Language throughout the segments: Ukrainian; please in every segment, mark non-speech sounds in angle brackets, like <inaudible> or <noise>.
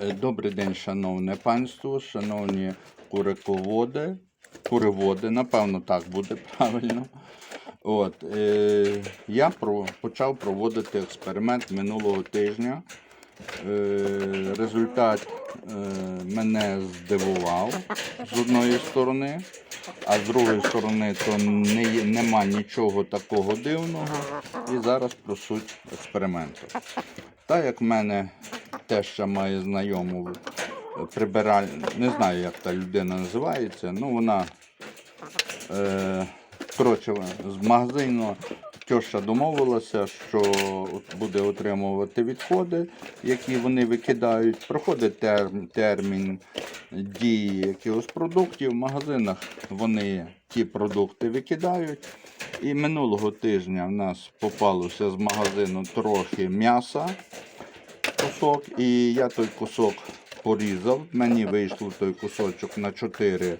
Е, Добрий день, шановне панство, шановні куриководи, куриводи, напевно, так буде <laughs> правильно. От, е, я про, почав проводити експеримент минулого тижня. Е, результат е, мене здивував з одної сторони, а з другої сторони то не, нема нічого такого дивного. І зараз про суть експерименту. Так як в мене теща має знайому прибираль... не знаю, як та людина називається, ну вона е, коротше, з магазину теща домовилася, що буде отримувати відходи, які вони викидають. Проходить терм, термін дії якихось продуктів. В магазинах вони ті продукти викидають. І минулого тижня в нас попалося з магазину трохи м'яса кусок, і я той кусок порізав. Мені вийшло той кусочок на 4,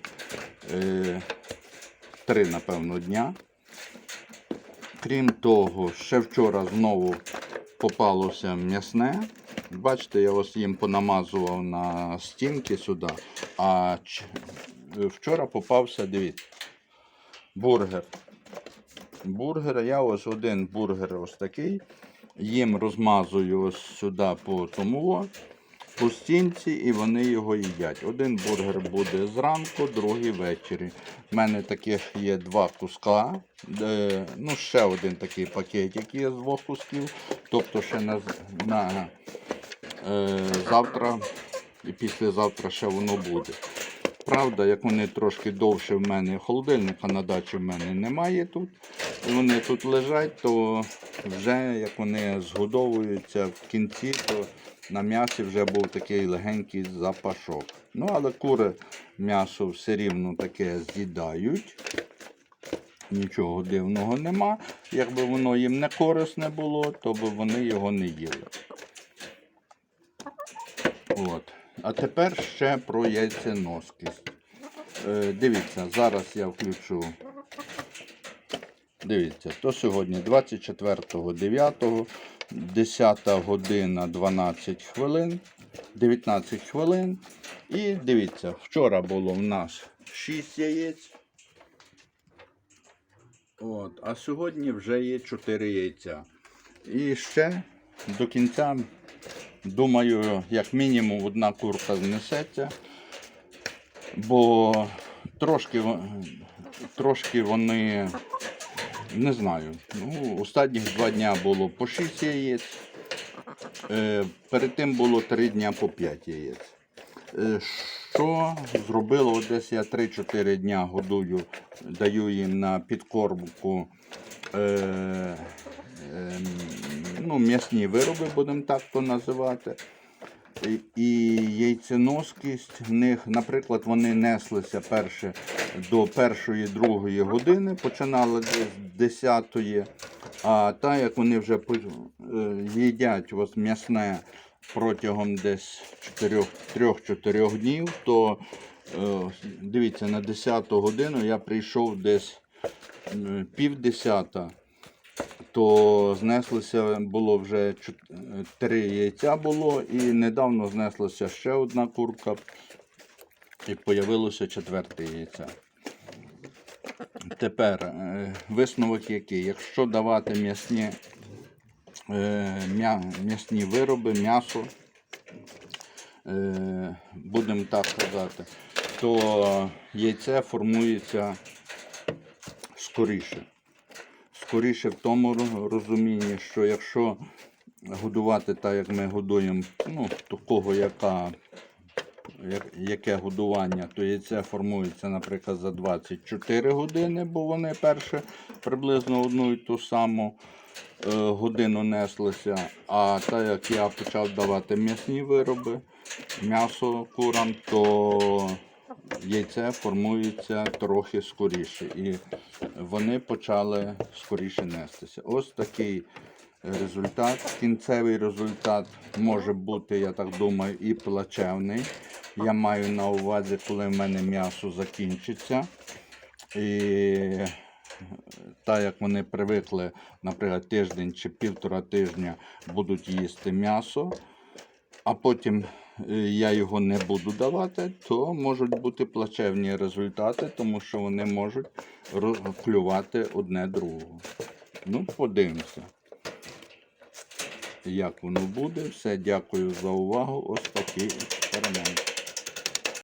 е, 3, напевно, дня. Крім того, ще вчора знову попалося м'ясне. Бачите, я ось їм понамазував на стінки сюди. А вчора попався, дивіться, бургер. Бургер, я ось один бургер ось такий. Їм розмазую ось сюди по тому, по стінці, і вони його їдять. Один бургер буде зранку, другий ввечері. У мене таких є два куска. Е, ну, ще один такий пакетик є з двох кусків. Тобто ще на, на е, завтра і післязавтра ще воно буде. Правда, як вони трошки довше в мене холодильника на дачі в мене немає тут. І вони тут лежать, то вже як вони згодовуються в кінці, то на м'ясі вже був такий легенький запашок. Ну, але кури м'ясо все рівно таке з'їдають. Нічого дивного нема. Якби воно їм не корисне було, то би вони його не їли. От. А тепер ще про яйценоскість. Е, дивіться, зараз я включу. Дивіться, то сьогодні 24.09, 10 година 12 хвилин, 19 хвилин. І дивіться, вчора було в нас 6 яєць. От, а сьогодні вже є 4 яйця. І ще до кінця, думаю, як мінімум одна курка знесеться. Бо трошки, трошки вони, не знаю, ну, останніх два дня було по 6 яєць. Е, перед тим було 3 дня по 5 яєць. Е, Що зробило? Десь я 3-4 дня годую, даю їм на підкормку е, ну, м'ясні вироби, будемо так то називати. І- яйценоскість в них, наприклад, вони неслися перше до першої, другої години, починали з десятої. А так як вони вже е, їдять ось м'ясне протягом десь 3-4 днів, то е, дивіться, на 10 годину я прийшов десь м, півдесята то знеслося було вже три яйця було, і недавно знеслася ще одна курка, і появилося четверте яйця. Тепер е, висновок який? Якщо давати м'ясні, е, м'ясні вироби, м'ясо, е, будемо так казати, то яйце формується скоріше скоріше в тому розумінні, що якщо годувати так, як ми годуємо, ну, такого, яка, як, яке годування, то яйце формується, наприклад, за 24 години, бо вони перше приблизно одну і ту саму е, годину неслися. А так як я почав давати м'ясні вироби, м'ясо курам, то яйце формується трохи скоріше. І вони почали скоріше нестися. Ось такий результат. Кінцевий результат може бути, я так думаю, і плачевний. Я маю на увазі, коли в мене м'ясо закінчиться. І так як вони привикли, наприклад, тиждень чи півтора тижня будуть їсти м'ясо, а потім я його не буду давати, то можуть бути плачевні результати, тому що вони можуть розклювати одне другого. Ну, подивимося, як воно буде. Все, дякую за увагу. Ось такий експеримент.